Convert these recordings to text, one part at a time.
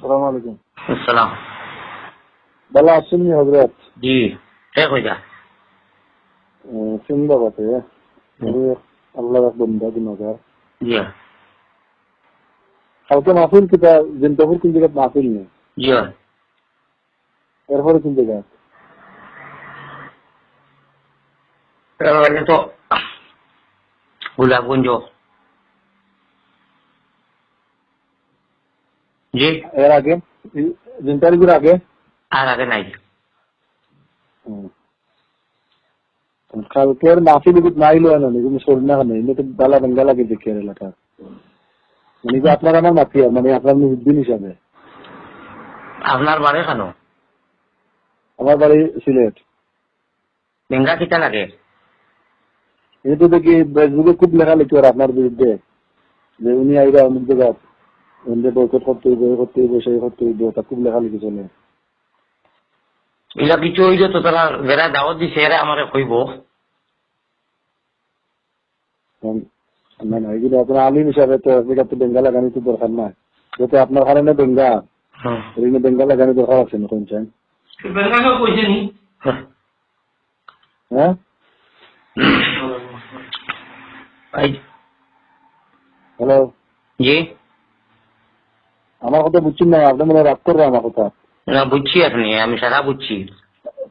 সালাম আলাইকুম। আসসালাম। ভালো আসছেননি হজরত? জি কে কইতা? সিং আল্লাহ বন্ধা দিনকার জি। কালকে মাহফিল কিতা? জিন্তাপুর কোন জায়গায় মাহফিল নেই। জি। এরপরে কোন জায়গায় এবারে তো গোলাপগঞ্জ। জি এর আগে জিন্তারিগুর আগে আর আগে নাই। কালকের এগুলো নাই লয় না শরীর না নেই বেঙ্গা লাগে দেখে এলাকা মানে যে আপনার আমার মাতি মানে আপনার মুহিদ্দিন হিসাবে আপনার বাড়ি কেন আমার বাড়ি সিলেট বেঙ্গা কিতা লাগে কিন্তু দেখি ফেসবুকে খুব লেখা লিখি আপনার বিরুদ্ধে যে উনি আইরা অমুক জায়গা উনি বয়কট করতে হইব করতে হইব সেই করতে হইব তা খুব লেখা লিখি চলে এলা কিছু হইলে তো তারা বেড়া দাওয়াত দিছে এরা আমারে কইব। না না এগুলো আপনার আলিম হিসাবে তো এটা তো বেঙ্গা লাগানি তো দরকার না যাতে আপনার কারণে বেঙ্গা লাগানি দরকার আছে না কোনছেন বেঙ্গাকে হ্যাঁ। হ্যালো? জি? আমার কথা বুঝছেন না আপনি মনে রাগ করবে আমার কথা। না বুঝছি আপনি আমি সারা বুঝছি।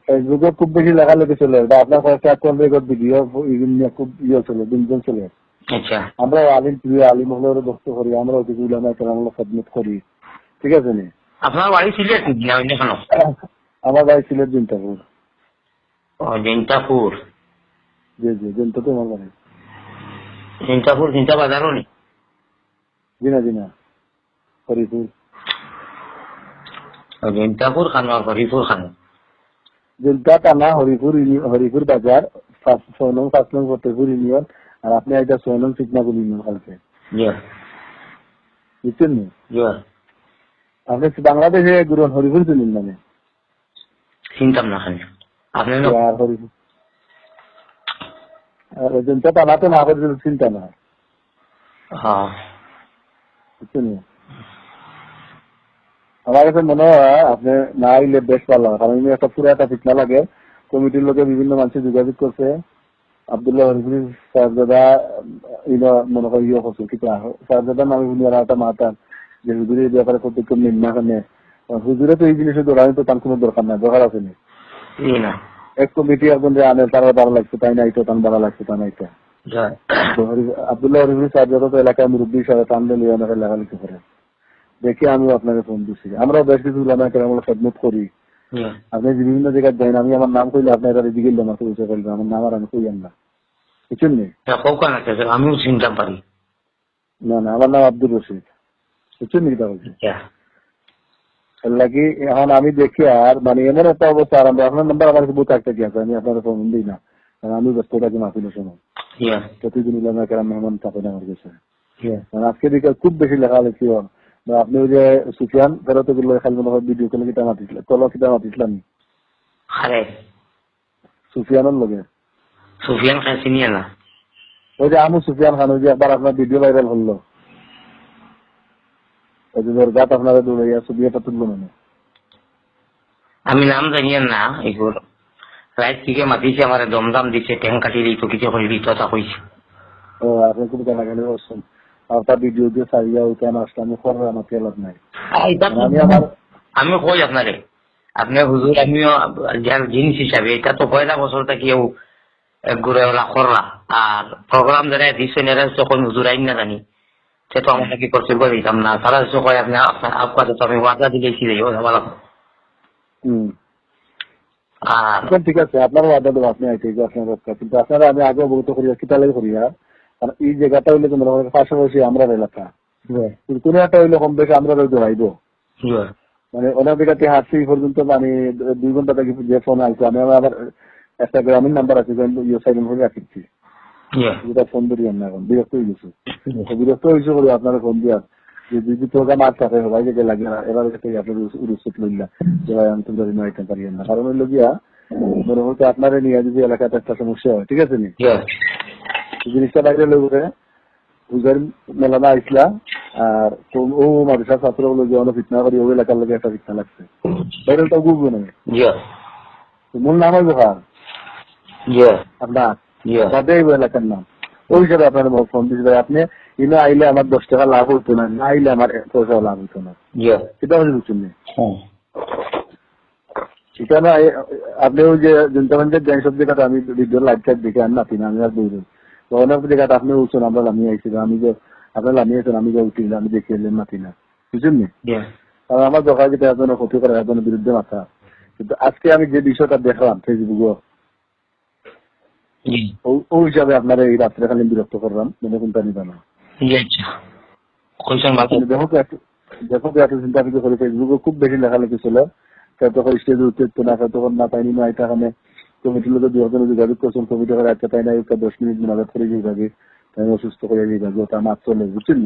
ফেসবুকে খুব বেশি লেখা লেগে চলে বা আপনার কয়েকটা কল রেকর্ড ভিডিও নিয়ে খুব ইয়ে চলে দিনজন চলে। আচ্ছা। আমরা আলিম প্রিয় আলিম হলেও বক্ত করি আমরা অতিথি উলামা কেরামগুলো খেদমত করি। ঠিক আছে নি? আপনার বাড়ি সিলেট না অন্য কেন আমার বাড়ি সিলেট জিন্তাপুর ও জিন্তাপুর জি জি জিন্তা তো আমার বাড়ি। জিন্তাপুর জিন্তা বাজারও নি জিনা জিনা। হরিপুর জিন্তাপুর খানো আর হরিপুর খানো? জিন্তা টানা হরিপুর হরিপুর বাজার পাঁচ নং ফতেপুর ইউনিয়ন আর আপনি এটা সিকনাপুর ইউনিয়ন বুঝছেন আপনি বাংলাদেশে গুরুন হরিপুর মানে? চিনতাম না খালি। আপনি আর হরিপুর আর জিন্তা টানা তো না করে চিন্তা না। হ্যাঁ। বুঝছেন নি? আমার কাছে মনে হয় আপনি না আইলে বেশ ভালো হয়। কারণ একটা পুরো একটা ফিটনা লাগে। কমিটির লোকে বিভিন্ন মানুষের যোগাযোগ করছে। আবদুল্লাহ হরিপুরি সাহেবজাদা ইনো মনে করি ইয়ে সাহেবজাদা নামে উনি আর একটা মাতান যে হুজুরের ব্যাপারে পদক্ষেপ নিন না কারণে হুজুরে তো এই জিনিসের দৌড়ানি তো তার কোনো দরকার নাই দরকার আছে নি? এক কমিটি একজন যে আনে তারা ভালো লাগছে তাই না? এটা তার ভালো লাগছে তা না এটা আবদুল্লাহ সাহেবজাদা তো এলাকায় মুরব্বী হিসাবে ওনাকে লেখালেখি করে। দেখি আমিও আপনাকে ফোন দিচ্ছি। আমরাও বেশ কিছু উলামা খেদমত করি। আপনি যে বিভিন্ন জায়গায় যাই আমি আমার নাম কইলে আপনার এটা দিকে আমার পরিচয় করবেন আমার নাম আর আমি কইয়ান না। বুঝছেন নি? আমিও চিনতাম পারি। না না আমার নাম আব্দুল রশিদ। বুঝছেন নি আচ্ছা এর লাগি এখন আমি দেখি আর মানে এমন একটা অবস্থা আর আপনার নাম্বার আমার বহুত একটা কি আছে আমি আপনার ফোন দিই না। কারণ আমি ব্যস্ত থাকি মাহফিলের সময়। প্রতিদিন উলামা কেরাম মেহমান থাকেন আমার কাছে। আজকে দিকে খুব বেশি লেখালেখি হন বা আপনি ওই যে সুফিয়ান ফেরতগুলো খালি মনে হয় ভিডিও কলে কিটা মাতিছিলেন কল কিটা মাতিছিলাম আরে। সুফিয়ানের লগে? সুফিয়ান খাই চিনিয়ে না ওই যে আমু সুফিয়ান খান ওই যে একবার আপনার ভিডিও ভাইরাল হলো। ওই যে ওর গাত আপনারা দৌড়াইয়া ছবি একটা তুললো মানে আমি নাম জানি না এগুলো রাইট থেকে মাতিছে আমার দমদম দিছে টেং কাটি দিত কিছু দিত তা কইছে। ও আপনি খুব গালাগালি করছেন তার ভিডিও দিয়ে সারিয়া আসলে আমি খবর নাই আমি আমার আমি কই আপনারে আপনি হুজুর আমিও জিনিস হিসাবে এটা তো পয়লা বছর কেউ আর প্রোগ্রাম যারা দিচ্ছেন এরা যখন হুজুর আইন না জানি সে তো আমাকে কি করছে করে দিতাম না তো কয় আপনি আপনার আপনাকে তো আমি ওয়াদা যাই ভালো হম আর ঠিক আছে আপনার ওয়াদা দেবো আপনি আইতে আপনার কিন্তু আপনারা আমি আগে অবগত করি কিতা লাগে করি আর কারণ এই জায়গাটা হইলে করেন পাশাপাশি আমরা এলাকা। কোনো একটা হইলে কম বেশি আমরা রইতে পাইব মানে অনেক জায়গাতে হাঁটছি পর্যন্ত মানে দুই ঘণ্টা থেকে যে ফোন আসছে আমি আবার একটা গ্রামীণ নাম্বার আছে ইয়ে সাইলেন্ট করে ফোন ধরি না এখন বিরক্ত হয়ে গেছে। বিরক্ত হয়েছে আপনারা ফোন দিয়া যে থাকে ভাই যে লাগে না এবার থেকে আপনার উরুসুত লইলা যে ভাই আমি তোমরা রিনো আইটেম পারি না কারণ হইল গিয়া মনে হচ্ছে আপনারা নিয়ে যদি এলাকাতে একটা সমস্যা হয় ঠিক আছে নি? জিনিসটা বাইরে লোক হুজার মেলানা আইসলা আর তো ও মাদ্রাসা ছাত্র বলে যে অনেক ফিটনা করি ও এলাকার লোক একটা ফিটনা লাগছে। বাইরে তো গুবো না। মূল নাম হবে কার? আপনার? তাতে এই এলাকার নাম। ওই হিসাবে আপনার ফোন দিয়েছে ভাই আপনি ইনো আইলে আমার দশ টাকা লাভ হতো না না আইলে আমার এক পয়সা লাভ হতো না। সেটা হচ্ছে বুঝছেন না হুম। এখানে আপনি ওই যে জনতা জ্ঞান সব জায়গাটা আমি ভিডিও লাইভ টাইপ দেখে আর না আমি আর বই অনেক জায়গাটা আপনি উঠছেন আমরা আইছি আমি যে আপনার আমি যে আমি দেখে এলেন না বুঝছেন নি? কারণ আমার দরকার যেটা ক্ষতি করে বিরুদ্ধে মাথা। কিন্তু আজকে আমি যে বিষয়টা দেখলাম ফেসবুকে ও- হিসাবে আপনার এই রাত্রে খালি বিরক্ত করলাম মনে কোনটা নিবে না। দেখো দেখো তো চিন্তা করে ফেসবুকে খুব বেশি লেখালেখি ছিল। তখন স্টেজে উঠতে না তখন না পাইনি না এটা কমিটির লোকের দুই হাজার যোগাযোগ করছেন, কমিটি করে আজকে তাই না দশ মিনিট মোনাজাত করে যাই ভাগে তাই অসুস্থ ওটা বুঝছেন